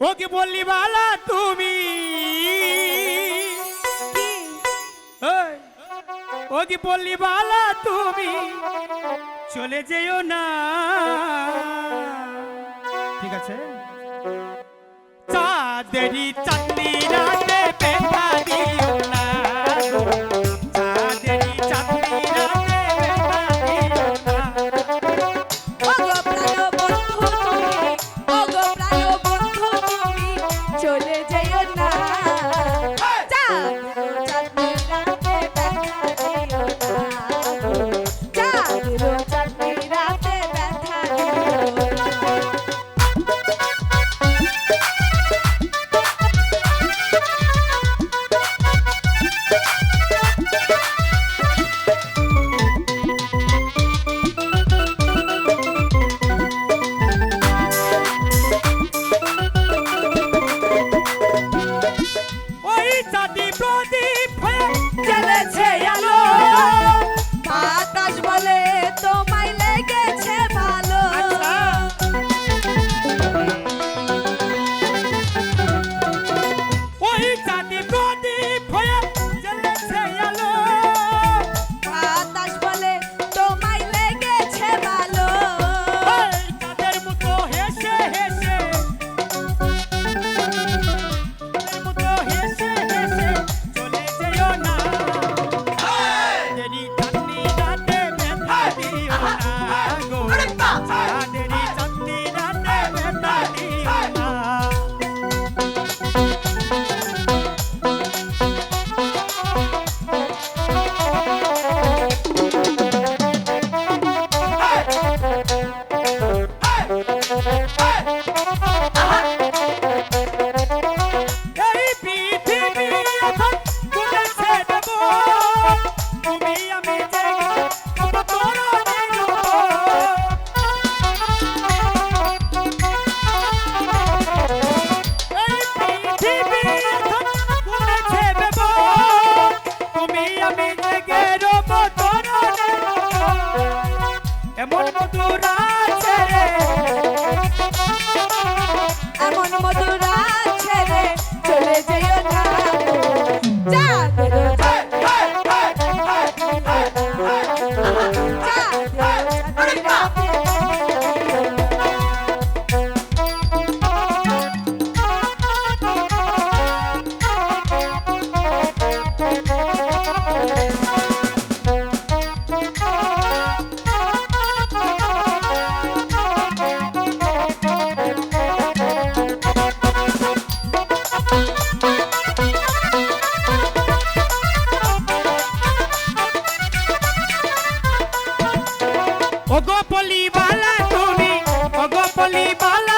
ওকে বললি বালা তুমি। ওকে বললি বালা তুমি। চলে যেও না। ঠিক আছে? চাঁদেরি চাঁদনি রাত প্রদীপ প্রদীপ হয়ে চলেছে আলো। Apatora! বালা তুমি অগপলি বালা